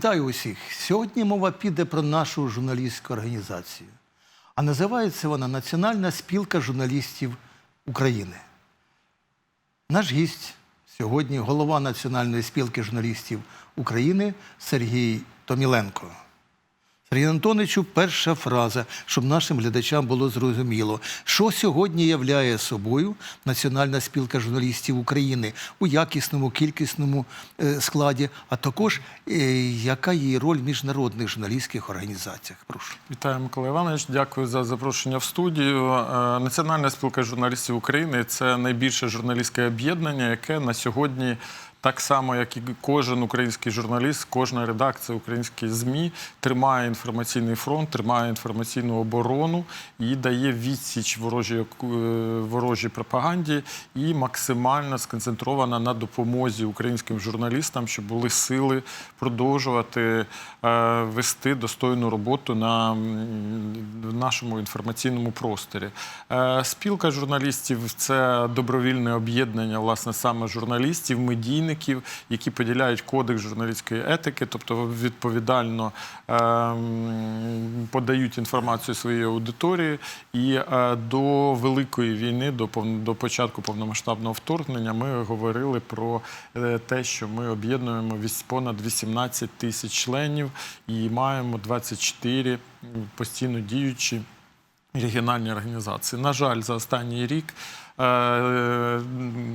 Вітаю усіх! Сьогодні мова піде про нашу журналістську організацію. А називається вона Національна спілка журналістів України. Наш гість сьогодні голова Національної спілки журналістів України Сергій Томіленко. Сергій Антоновичу, перша фраза, щоб нашим глядачам було зрозуміло, що сьогодні являє собою Національна спілка журналістів України у якісному, кількісному е, складі, а також е, яка її роль в міжнародних журналістських організаціях. Прошу. Вітаю, Микола Іванович. Дякую за запрошення в студію. Е, Національна спілка журналістів України це найбільше журналістське об'єднання, яке на сьогодні. Так само, як і кожен український журналіст, кожна редакція українських ЗМІ тримає інформаційний фронт, тримає інформаційну оборону і дає відсіч ворожій, е, ворожій пропаганді і максимально сконцентрована на допомозі українським журналістам, щоб були сили продовжувати е, вести достойну роботу на в нашому інформаційному просторі. Е, Спілка журналістів це добровільне об'єднання, власне, саме журналістів, медійників, які поділяють кодекс журналістської етики, тобто відповідально е, подають інформацію своїй аудиторії. І е, до великої війни, до до початку повномасштабного вторгнення, ми говорили про е, те, що ми об'єднуємо понад 18 тисяч членів і маємо 24 постійно діючі регіональні організації. На жаль, за останній рік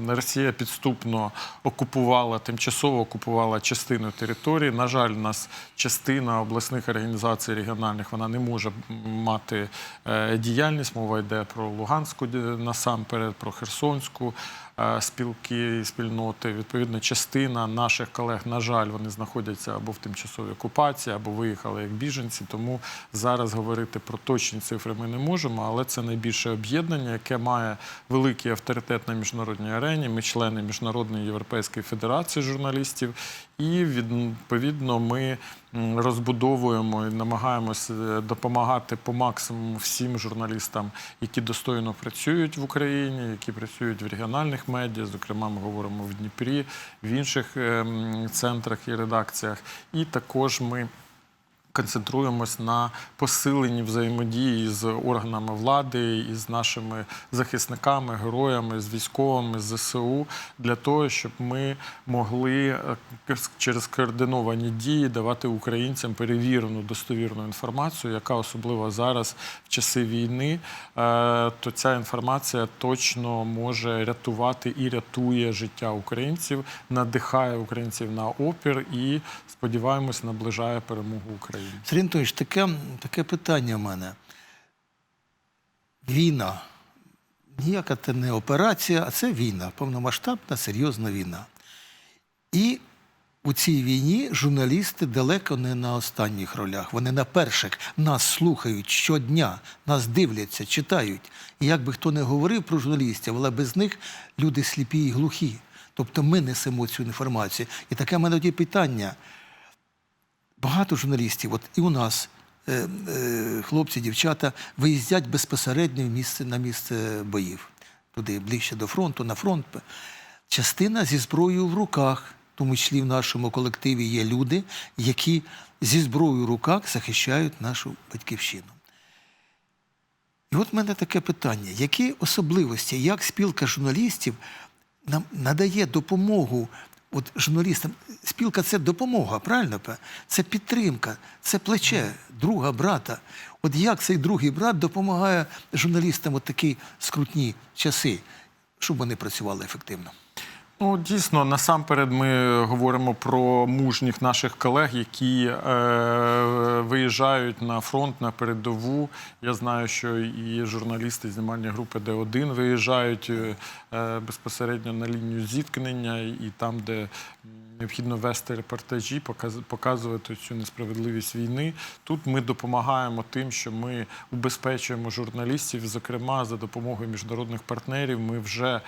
Росія підступно окупувала, тимчасово окупувала частину території. На жаль, у нас частина обласних організацій регіональних вона не може мати е, діяльність. Мова йде про Луганську насамперед, про Херсонську е, спілки і спільноти. Відповідно, частина наших колег, на жаль, вони знаходяться або в тимчасовій окупації, або виїхали як біженці. Тому зараз говорити про точні цифри ми не можемо, але це найбільше об'єднання, яке має великий авторитет на міжнародній арені. Ми члени Міжнародної європейської федерації журналістів, і відповідно ми розбудовуємо і намагаємося допомагати по максимуму всім журналістам, які достойно працюють в Україні, які працюють в регіональних медіа. Зокрема, ми говоримо в Дніпрі, в інших ем, центрах і редакціях. І також ми концентруємось на посиленні взаємодії з органами влади і з нашими захисниками, героями, з військовими, з ЗСУ для того, щоб ми могли е, через координовані дії давати українцям перевірену достовірну інформацію, яка особливо зараз в часи війни, е, то ця інформація точно може рятувати і рятує життя українців, надихає українців на опір і сподіваємось, наближає перемогу України. Сергій Антонович, таке, таке питання в мене. Війна. Ніяка це не операція, а це війна, повномасштабна, серйозна війна. І у цій війні журналісти далеко не на останніх ролях. Вони на перших нас слухають щодня, нас дивляться, читають. І як би хто не говорив про журналістів, але без них люди сліпі і глухі. Тобто ми несемо цю інформацію. І таке в мене тоді питання багато журналістів, от і у нас е, е, хлопці, дівчата виїздять безпосередньо місце, на місце боїв, туди ближче до фронту, на фронт. Частина зі зброєю в руках, тому числі в нашому колективі є люди, які зі зброєю в руках захищають нашу батьківщину. І от в мене таке питання: які особливості, як спілка журналістів нам надає допомогу от журналістам? Спілка це допомога, правильно? Це підтримка, це плече друга, брата. От як цей другий брат допомагає журналістам у такі скрутні часи, щоб вони працювали ефективно? Ну, дійсно, насамперед ми говоримо про мужніх наших колег, які е, виїжджають на фронт на передову. Я знаю, що і журналісти знімальні групи Д1 виїжджають е, безпосередньо на лінію зіткнення, і там, де необхідно вести репортажі, показ- показувати цю несправедливість війни. Тут ми допомагаємо тим, що ми убезпечуємо журналістів, зокрема за допомогою міжнародних партнерів. Ми вже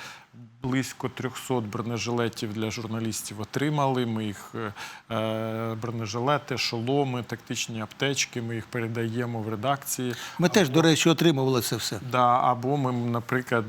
близько 300 бронежилетів для журналістів отримали. Ми їх е, е, бронежилети, шоломи, тактичні аптечки. Ми їх передаємо в редакції. Ми теж, до речі, отримували це все. Да, або ми, наприклад,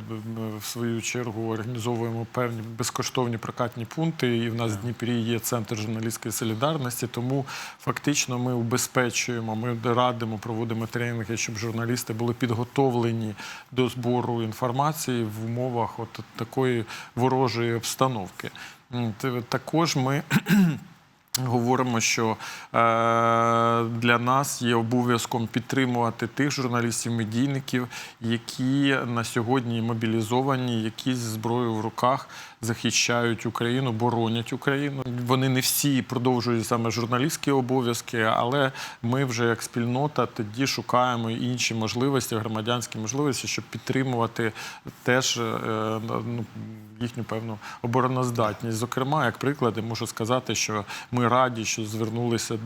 в свою чергу організовуємо певні безкоштовні прокатні пункти, і в нас в Дніпрі є центр журналістської солідарності, тому фактично ми убезпечуємо, ми радимо, проводимо тренінги, щоб журналісти були підготовлені до збору інформації в умовах от такої ворожої обстановки. Також ми Говоримо, що е, для нас є обов'язком підтримувати тих журналістів-медійників, які на сьогодні мобілізовані, які зі зброєю в руках захищають Україну, боронять Україну. Вони не всі продовжують саме журналістські обов'язки, але ми вже як спільнота тоді шукаємо інші можливості, громадянські можливості, щоб підтримувати теж е, ну, їхню певну обороноздатність. Зокрема, як приклади, можу сказати, що ми раді, що звернулися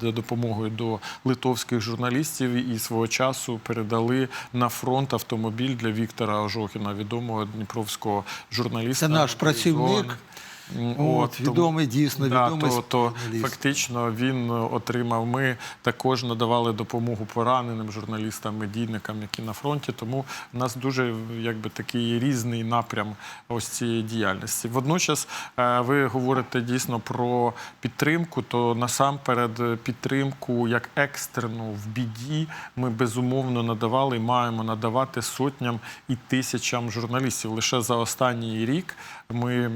за допомогою до литовських журналістів і свого часу передали на фронт автомобіль для Віктора Ожохіна, відомого дніпровського журналіста. Це наш працівник. От, відомий, дійсно, Да, відомий то, то фактично він отримав. Ми також надавали допомогу пораненим журналістам, медійникам, які на фронті. Тому в нас дуже якби такий різний напрям ось цієї діяльності. Водночас е, ви говорите дійсно про підтримку. То насамперед е, підтримку як екстрену в біді ми безумовно надавали і маємо надавати сотням і тисячам журналістів. Лише за останній рік ми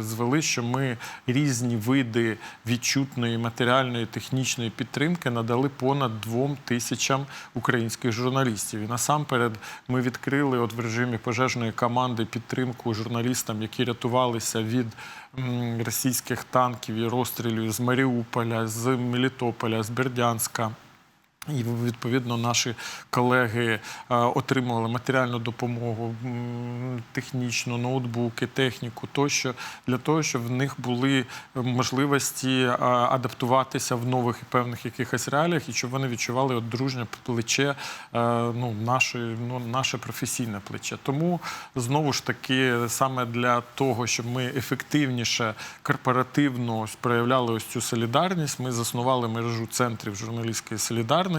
звели, що ми різні види відчутної матеріальної технічної підтримки надали понад двом тисячам українських журналістів. І насамперед ми відкрили от в режимі пожежної команди підтримку журналістам, які рятувалися від російських танків і розстрілів з Маріуполя, з Мелітополя, з Бердянська. І відповідно наші колеги е, отримували матеріальну допомогу, технічну, ноутбуки, техніку тощо для того, щоб в них були можливості е, адаптуватися в нових і певних якихось реаліях, і щоб вони відчували от дружнє плече, е, ну наше, ну наше професійне плече. Тому знову ж таки, саме для того, щоб ми ефективніше корпоративно проявляли ось цю солідарність, ми заснували мережу центрів журналістської солідарності.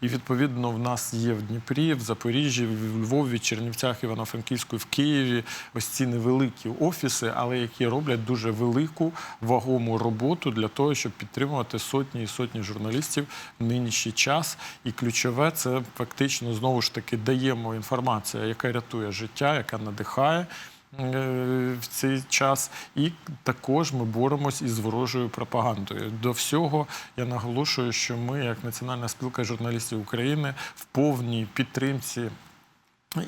І відповідно в нас є в Дніпрі, в Запоріжжі, в Львові, Чернівцях, Івано-Франківську, в Києві ось ці невеликі офіси, але які роблять дуже велику вагому роботу для того, щоб підтримувати сотні і сотні журналістів в нинішній час. І ключове це фактично знову ж таки даємо інформацію, яка рятує життя, яка надихає. Е, В цей час, і також ми боремось із ворожою пропагандою. До всього я наголошую, що ми, як Національна спілка журналістів України, в повній підтримці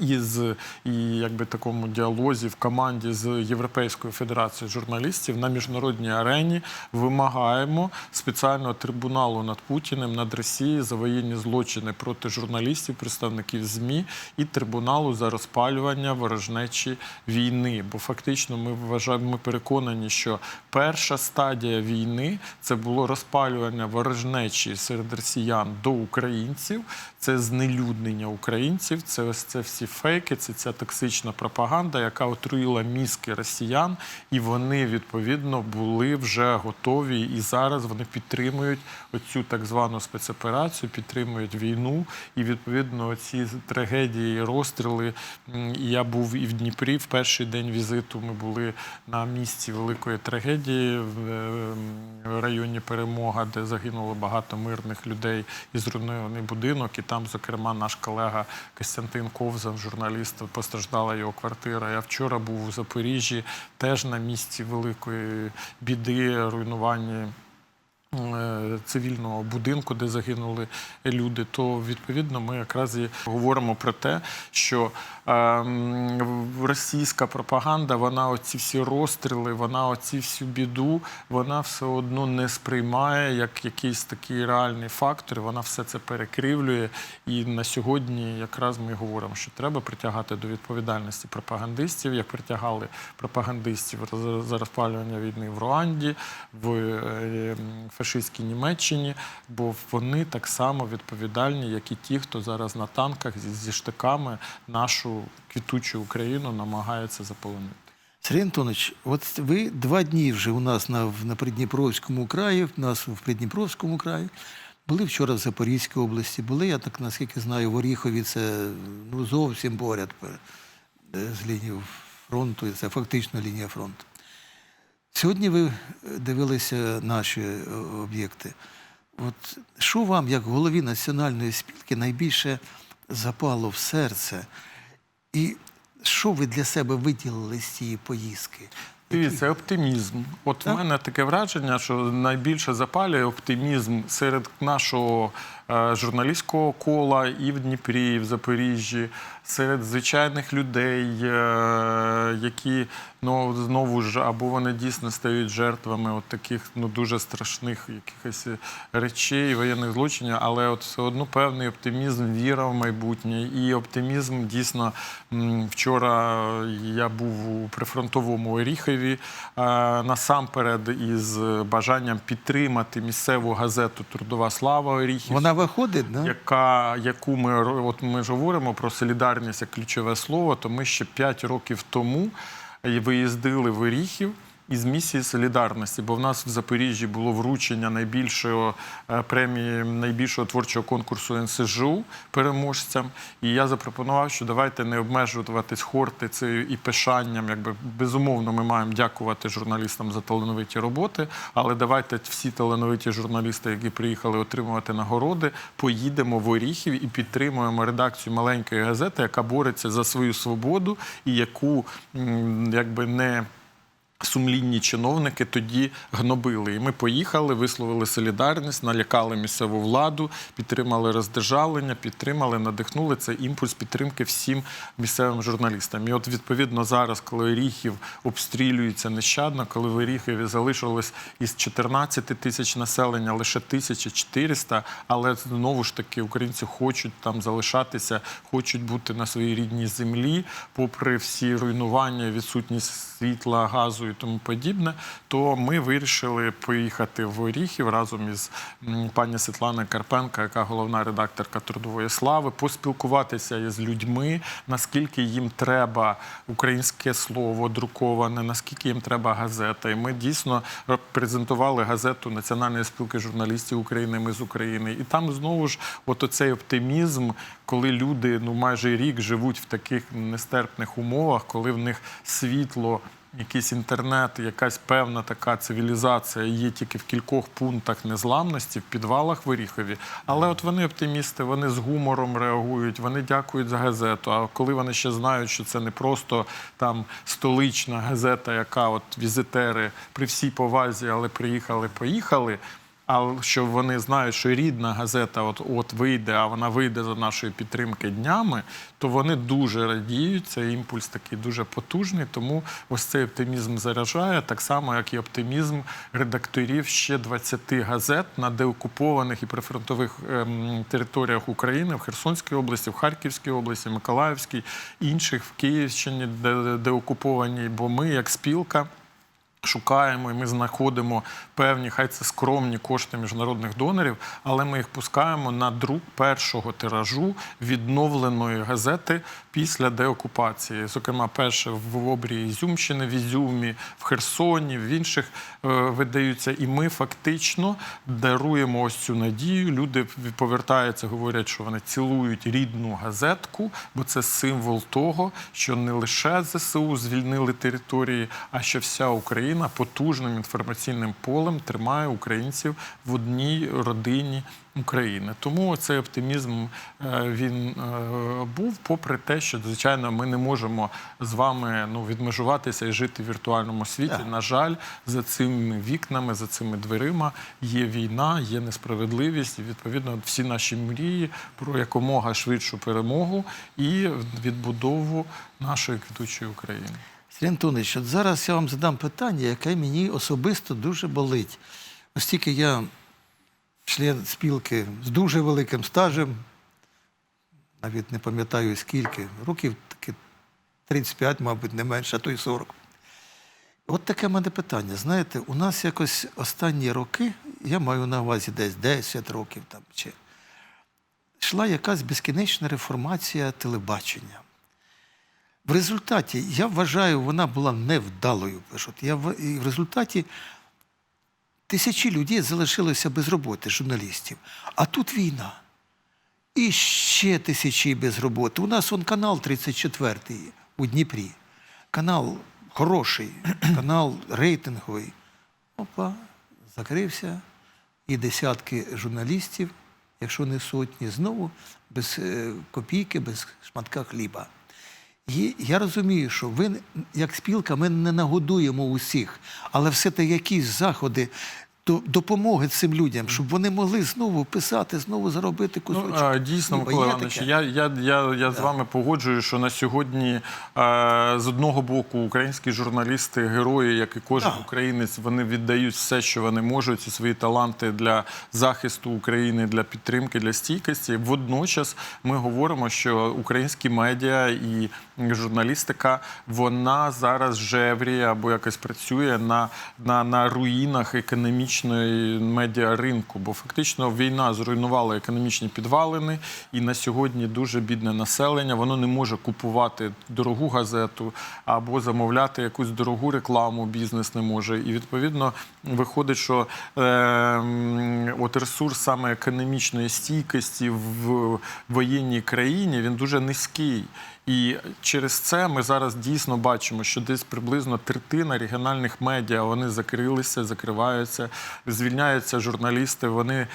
із і якби такому діалозі в команді з Європейською федерацією журналістів на міжнародній арені вимагаємо спеціального трибуналу над Путіним, над Росією за воєнні злочини проти журналістів, представників ЗМІ і трибуналу за розпалювання ворожнечі війни. Бо фактично ми вважаємо, ми переконані, що перша стадія війни це було розпалювання ворожнечі серед росіян до українців, це знелюднення українців, це це всі фейки, це ця токсична пропаганда, яка отруїла мізки росіян, і вони відповідно були вже готові. І зараз вони підтримують оцю так звану спецоперацію, підтримують війну. І відповідно ці трагедії, розстріли. я був і в Дніпрі в перший день візиту. Ми були на місці великої трагедії в е, районі Перемога, де загинуло багато мирних людей і зруйнований будинок. І там, зокрема, наш колега Костянтин Ковзан, журналіст, постраждала його квартира. Я вчора був у Запоріжжі, теж на місці великої біди, руйнування цивільного будинку, де загинули люди, то відповідно ми якраз і говоримо про те, що ем, російська пропаганда, вона оці всі розстріли, вона оці всю біду, вона все одно не сприймає як якийсь такий реальний фактор. Вона все це перекривлює. І на сьогодні якраз ми говоримо, що треба притягати до відповідальності пропагандистів, як притягали пропагандистів за розпалювання війни в Руанді, в е, фашистській Німеччині, бо вони так само відповідальні, як і ті, хто зараз на танках зі, зі штиками нашу квітучу Україну намагається заполонити. Сергій Антонович, от ви два дні вже у нас на, на Придніпровському краї, в нас в Придніпровському краї. Були вчора в Запорізькій області, були, я так наскільки знаю, в Оріхові це ну, зовсім поряд е, з лінією фронту, це фактично лінія фронту. Сьогодні ви дивилися наші е, об'єкти. От що вам, як голові національної спілки, найбільше запало в серце? І що ви для себе виділили з цієї поїздки? Дивіться, оптимізм. От Так. в мене таке враження, що найбільше запалює оптимізм серед нашого е, журналістського кола і в Дніпрі, і в Запоріжжі, серед звичайних людей, е, які ну знову ж або вони дійсно стають жертвами от таких ну дуже страшних якихось речей, воєнних злочинів, але от все одно певний оптимізм, віра в майбутнє. І оптимізм дійсно вчора я був у прифронтовому Оріхові е, насамперед із бажанням підтримати місцеву газету Трудова слава Оріхів Вона виходить, да? яка, яку ми от ми говоримо про солідарність як ключове слово, то ми ще 5 років тому виїздили в Оріхів. Із місії солідарності, бо в нас в Запоріжжі було вручення найбільшого е, премії найбільшого творчого конкурсу НСЖУ переможцям. І я запропонував, що давайте не обмежуватись хортицею і пишанням. Якби безумовно, ми маємо дякувати журналістам за талановиті роботи, але давайте всі талановиті журналісти, які приїхали отримувати нагороди, поїдемо в Оріхів і підтримуємо редакцію маленької газети, яка бореться за свою свободу і яку якби не сумлінні чиновники тоді гнобили. І ми поїхали, висловили солідарність, налякали місцеву владу, підтримали роздержавлення, підтримали, надихнули це імпульс підтримки всім місцевим журналістам. І от відповідно зараз, коли Оріхів обстрілюється нещадно, коли в Оріхові залишилось із 14 тисяч населення лише 1400, але знову ж таки українці хочуть там залишатися, хочуть бути на своїй рідній землі, попри всі руйнування, відсутність світла, газу і тому подібне, то ми вирішили поїхати в Оріхів разом із пані Світланою Карпенко, яка головна редакторка Трудової слави, поспілкуватися із людьми, наскільки їм треба українське слово друковане, наскільки їм треба газета. І ми дійсно презентували газету Національної спілки журналістів України. Ми з України. І там знову ж, от оцей оптимізм, коли люди ну майже рік живуть в таких нестерпних умовах, коли в них світло. Якийсь інтернет, якась певна така цивілізація є тільки в кількох пунктах незламності в підвалах в Оріхові. Але от вони оптимісти, вони з гумором реагують, вони дякують за газету. А коли вони ще знають, що це не просто там столична газета, яка от візитери при всій повазі, але приїхали, поїхали. А що вони знають, що рідна газета от от вийде, а вона вийде за нашої підтримки днями, то вони дуже радіють. Цей імпульс такий дуже потужний. Тому ось цей оптимізм заряджає, так само, як і оптимізм редакторів ще 20 газет на деокупованих і прифронтових ем, територіях України в Херсонській області, в Харківській області, Миколаївській, інших в Київщині, де, де окуповані. Бо ми, як спілка. Шукаємо і ми знаходимо певні, хай це скромні кошти міжнародних донорів, але ми їх пускаємо на друк першого тиражу відновленої газети після деокупації. Зокрема, перше в обрії Ізюмщини, в Ізюмі, в Херсоні, в інших е, видаються. І ми фактично даруємо ось цю надію. Люди повертаються, говорять, що вони цілують рідну газетку, бо це символ того, що не лише ЗСУ звільнили території, а що вся Україна потужним інформаційним полем тримає українців в одній родині України. Тому цей оптимізм е, він е, був, попри те, що звичайно ми не можемо з вами ну відмежуватися і жити в віртуальному світі. Так. На жаль, за цими вікнами, за цими дверима є війна, є несправедливість. І відповідно всі наші мрії про якомога швидшу перемогу і відбудову нашої квітучої України. Сергій Антонович, от зараз я вам задам питання, яке мені особисто дуже болить. Оскільки я член спілки з дуже великим стажем, навіть не пам'ятаю скільки, років таки 35, мабуть, не менше, а то й 40. От таке в мене питання. Знаєте, у нас якось останні роки, я маю на увазі десь 10 років там чи йшла якась безкінечна реформація телебачення. В результаті, я вважаю, вона була невдалою. Я, і в результаті тисячі людей залишилося без роботи, журналістів. А тут війна. І ще тисячі без роботи. У нас он канал 34 у Дніпрі. Канал хороший канал, рейтинговий. Опа, закрився. І десятки журналістів, якщо не сотні, знову без е, копійки, без шматка хліба. Я розумію, що ви, як спілка, ми не нагодуємо усіх, але все-таки якісь заходи допомоги цим людям, щоб вони могли знову писати, знову заробити Ну, кусочок. а, дійсно, Хліба. Микола Іванович, я, я, я, я з вами погоджую, що на сьогодні е, з одного боку українські журналісти, герої, як і кожен Так. українець, вони віддають все, що вони можуть, і свої таланти для захисту України, для підтримки, для стійкості. Водночас ми говоримо, що українські медіа і журналістика вона зараз жевріє або якось працює на, на, на руїнах економічної медіаринку, бо фактично війна зруйнувала економічні підвалини, і на сьогодні дуже бідне населення. Воно не може купувати дорогу газету або замовляти якусь дорогу рекламу. Бізнес не може. І відповідно виходить, що е, от ресурс саме економічної стійкості в воєнній країні він дуже низький. І через це ми зараз дійсно бачимо, що десь приблизно третина регіональних медіа вони закрилися, закриваються, звільняються журналісти. Вони,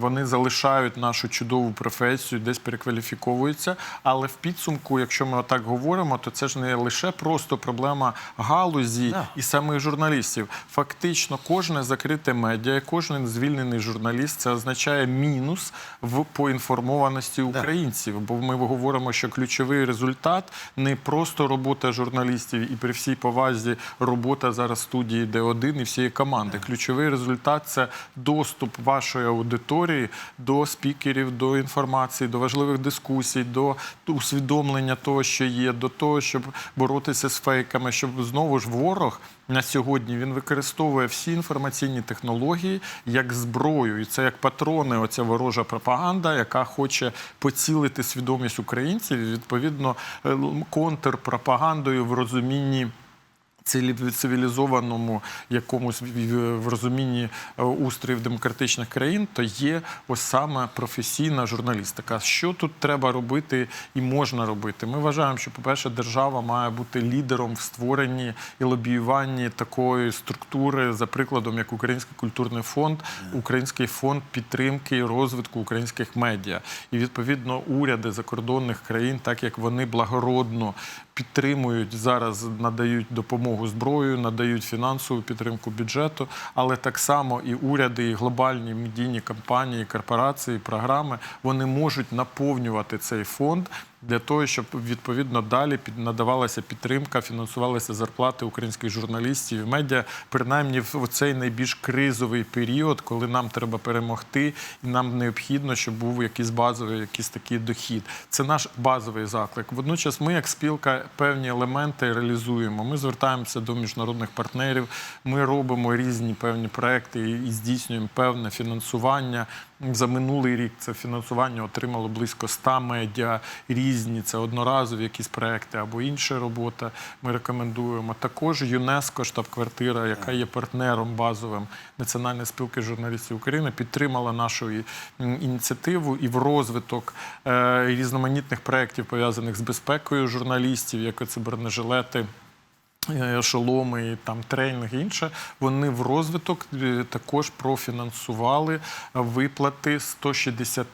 вони залишають нашу чудову професію, десь перекваліфіковуються. Але в підсумку, якщо ми отак говоримо, то це ж не лише просто проблема галузі Да. і самих журналістів. Фактично, кожне закрите медіа, кожен звільнений журналіст це означає мінус в поінформованості українців. Бо ми говоримо, що ключовий результат не просто робота журналістів і при всій повазі робота зараз студії Д1 і всієї команди. Ключовий результат це доступ вашої аудиторії до спікерів, до інформації, до важливих дискусій, до усвідомлення того, що є, до того, щоб боротися з фейками, щоб знову ж ворог на сьогодні він використовує всі інформаційні технології як зброю, і це як патрони, оця ворожа пропаганда, яка хоче поцілити свідомість українців, відповідно е, контрпропагандою в розумінні. Цивілі- цивілізованому якомусь в розумінні е, устроїв демократичних країн, то є ось саме професійна журналістика. Що тут треба робити і можна робити? Ми вважаємо, що, по-перше, держава має бути лідером в створенні і лобіюванні такої структури, за прикладом, як Український культурний фонд, Український фонд підтримки і розвитку українських медіа. І відповідно уряди закордонних країн, так як вони благородно підтримують зараз, надають допомогу зброю, надають фінансову підтримку бюджету, але так само і уряди, і глобальні медійні компанії, корпорації, програми вони можуть наповнювати цей фонд. Для того щоб відповідно далі надавалася підтримка, фінансувалися зарплати українських журналістів і медіа, принаймні в цей найбільш кризовий період, коли нам треба перемогти, і нам необхідно, щоб був якийсь базовий, якийсь такий дохід. Це наш базовий заклик. Водночас, ми, як спілка, певні елементи реалізуємо. Ми звертаємося до міжнародних партнерів. Ми робимо різні певні проекти і здійснюємо певне фінансування. За минулий рік це фінансування отримало близько 100 медіа різні. Це одноразові якісь проекти або інша робота. Ми рекомендуємо. Також ЮНЕСКО, штаб-квартира, яка є партнером базовим Національної спілки журналістів України, підтримала нашу і- ініціативу і в розвиток е, різноманітних проєктів, пов'язаних з безпекою журналістів, як оце бронежилети. Е, Шоломи, там тренінг і інше, вони в розвиток е, також профінансували виплати 160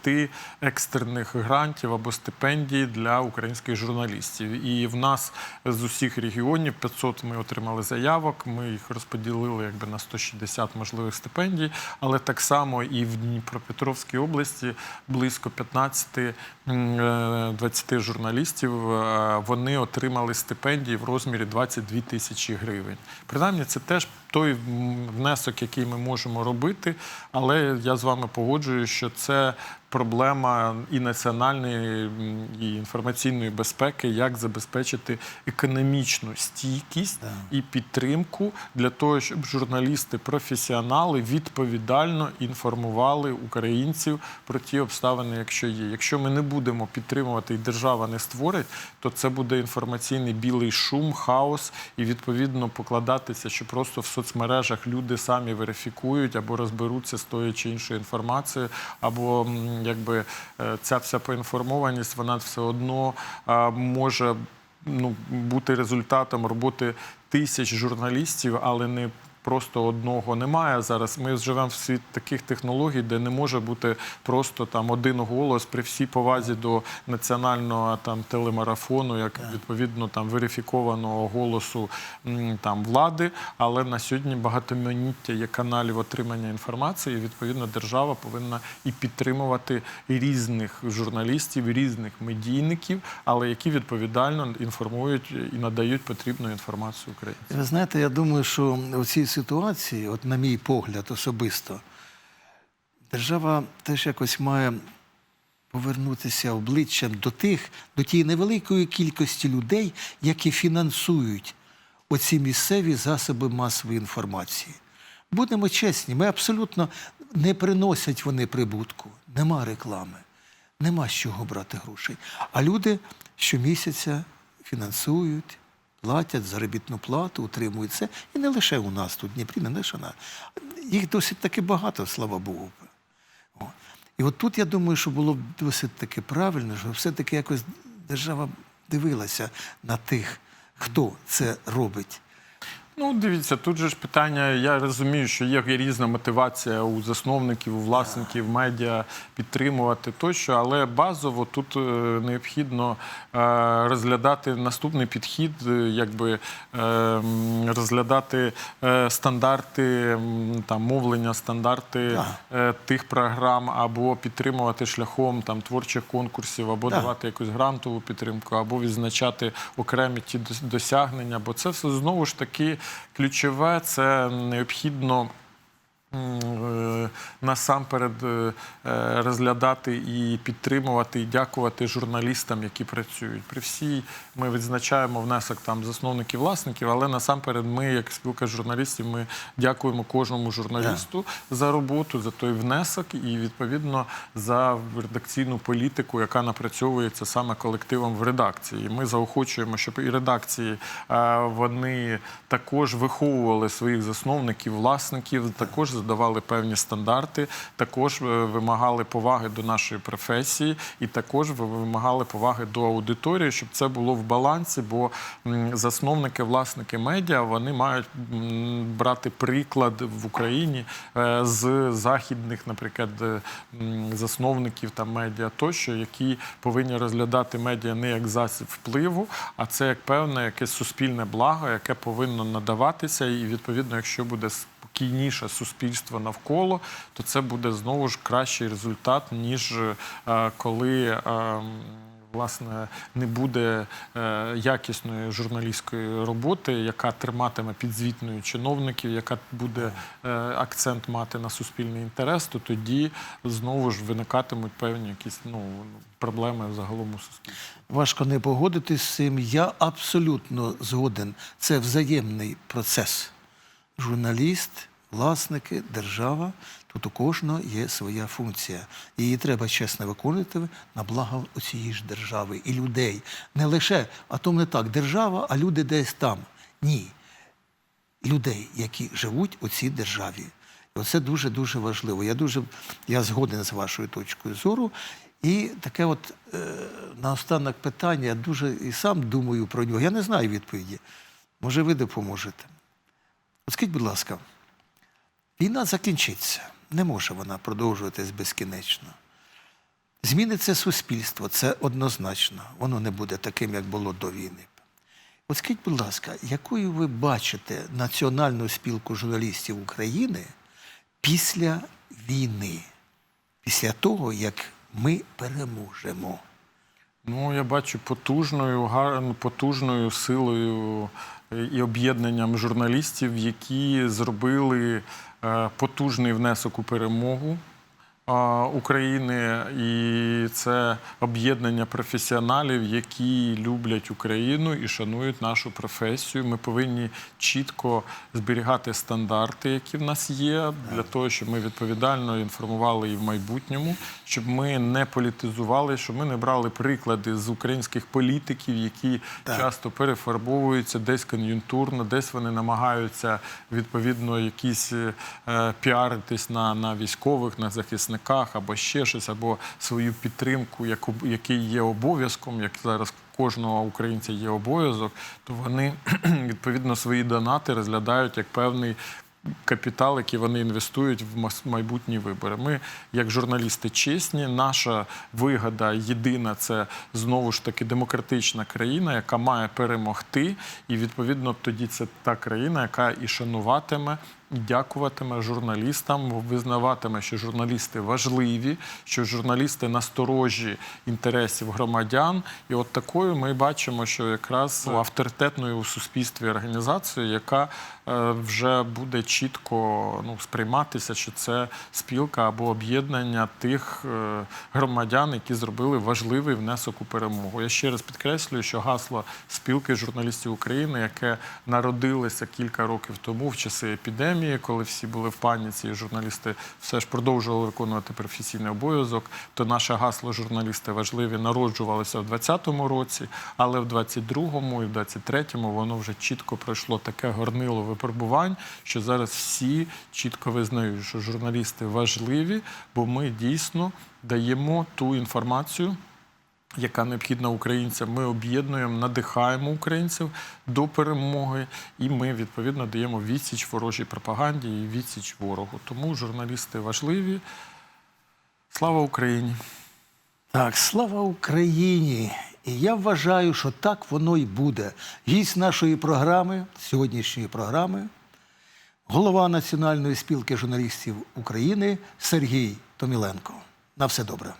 екстрених грантів або стипендій для українських журналістів. І в нас з усіх регіонів 500 ми отримали заявок. Ми їх розподілили якби на 160 можливих стипендій, але так само і в Дніпропетровській області близько 15-20 журналістів е, вони отримали стипендії в розмірі 22 тисячі гривень. Принаймні, це теж той внесок, який ми можемо робити, але я з вами погоджую, що це проблема і національної, і інформаційної безпеки, як забезпечити економічну стійкість і підтримку для того, щоб журналісти, професіонали відповідально інформували українців про ті обставини, якщо є. Якщо ми не будемо підтримувати і держава не створить, то це буде інформаційний білий шум, хаос, і відповідно покладатися, що просто в соцмережах люди самі верифікують або розберуться з тою чи іншою інформацією, або якби е, ця вся поінформованість, вона все одно може ну, бути результатом роботи тисяч журналістів, але не просто одного немає зараз. Ми живемо в світ таких технологій, де не може бути просто там один голос при всій повазі до національного там телемарафону, як відповідно там верифікованого голосу там влади. Але на сьогодні багатоманіття є каналів отримання інформації. І, відповідно, держава повинна і підтримувати різних журналістів, різних медійників, але які відповідально інформують і надають потрібну інформацію Україні. Ви знаєте, я думаю, що в цій ситуації, от на мій погляд особисто, держава теж якось має повернутися обличчям до тих, до тієї невеликої кількості людей, які фінансують оці місцеві засоби масової інформації. Будемо чесні, ми абсолютно не приносять вони прибутку, нема реклами, нема з чого брати грошей. А люди щомісяця фінансують, платять заробітну плату, утримують це. І не лише у нас тут, в Дніпрі, не лише на їх досить таки багато, слава Богу. О. І от тут я думаю, що було б досить таки правильно, що все-таки якось держава дивилася на тих, хто це робить. Ну, дивіться, тут же ж питання. Я розумію, що є різна мотивація у засновників, у власників медіа підтримувати тощо, але базово тут е, необхідно е, розглядати наступний підхід, е, якби розглядати стандарти там мовлення, стандарти е, тих програм, або підтримувати шляхом там творчих конкурсів, або Так. давати якусь грантову підтримку, або відзначати окремі ті досягнення. Бо це все знову ж таки ключове. Це необхідно. Насамперед е, е, розглядати і підтримувати, і дякувати журналістам, які працюють. При всій ми відзначаємо внесок там засновників власників, але насамперед ми, як спілка журналістів, ми дякуємо кожному журналісту за роботу, за той внесок і відповідно за редакційну політику, яка напрацьовується саме колективом в редакції. Ми заохочуємо, щоб і редакції е, вони також виховували своїх засновників, власників, також задавали певні стандарти, також е, вимагали поваги до нашої професії, і також ви- вимагали поваги до аудиторії, щоб це було в балансі. Бо засновники, власники медіа вони мають брати приклад в Україні е, з західних, наприклад, е, засновників та медіа тощо, які повинні розглядати медіа не як засіб впливу, а це як певне якесь суспільне благо, яке повинно надаватися. І відповідно, якщо буде спокійніше суспільство навколо, то це буде знову ж кращий результат, ніж е, коли. е, Власне, не буде е, якісної журналістської роботи, яка триматиме підзвітною чиновників, яка буде е, акцент мати на суспільний інтерес, то тоді знову ж виникатимуть певні якісь ну, проблеми загалом у суспільстві. Важко не погодитись з цим. Я абсолютно згоден. Це взаємний процес. Журналіст, власники, держава. Тут у кожного є своя функція. Її треба чесно виконувати на благо цієї ж держави і людей. Не лише, а то не так, держава, а люди десь там. Ні. Людей, які живуть у цій державі. І оце дуже-дуже важливо. Я дуже я згоден з вашою точкою зору. І таке от е, наостанок питання, я дуже і сам думаю про нього. Я не знаю відповіді. Може, ви допоможете. От скажіть, будь ласка, війна закінчиться. Не може вона продовжуватись безкінечно. Зміниться суспільство, це однозначно. Воно не буде таким, як було до війни. От скажіть, будь ласка, якою ви бачите Національну спілку журналістів України після війни, після того, як ми переможемо? Ну, я бачу потужною, гарно потужною силою і об'єднанням журналістів, які зробили е, потужний внесок у перемогу України, і це об'єднання професіоналів, які люблять Україну і шанують нашу професію. Ми повинні чітко зберігати стандарти, які в нас є, для того, щоб ми відповідально інформували і в майбутньому, щоб ми не політизували, щоб ми не брали приклади з українських політиків, які Так. часто перефарбовуються десь кон'юнктурно, десь вони намагаються відповідно якісь е, піаритись на, на військових, на захисниках. Помічниках або ще щось, або свою підтримку, яку, який є обов'язком, як зараз кожного українця є обов'язок, то вони відповідно свої донати розглядають як певний капітал, який вони інвестують в майбутні вибори. Ми, як журналісти, чесні. Наша вигода єдина це знову ж таки демократична країна, яка має перемогти. І відповідно тоді це та країна, яка і шануватиме. Дякуватиме журналістам, визнаватиме, що журналісти важливі, що журналісти насторожі інтересів громадян. І от такою ми бачимо, що якраз авторитетною у суспільстві організацією, яка е, вже буде чітко ну, сприйматися, що це спілка або об'єднання тих е, громадян, які зробили важливий внесок у перемогу. Я ще раз підкреслюю, що гасло спілки журналістів України, яке народилося кілька років тому в часи епідемії, коли всі були в паніці, і журналісти все ж продовжували виконувати професійний обов'язок. То наше гасло журналісти важливі народжувалося в 2020 році, але в 22-му і в 23-му воно вже чітко пройшло таке горнило випробувань, що зараз всі чітко визнають, що журналісти важливі, бо ми дійсно даємо ту інформацію. Яка необхідна українцям, ми об'єднуємо, надихаємо українців до перемоги, і ми відповідно даємо відсіч ворожій пропаганді і відсіч ворогу. Тому журналісти важливі. Слава Україні! Так, слава Україні! І я вважаю, що так воно й буде. Гість нашої програми, сьогоднішньої програми, голова Національної спілки журналістів України Сергій Томіленко. На все добре.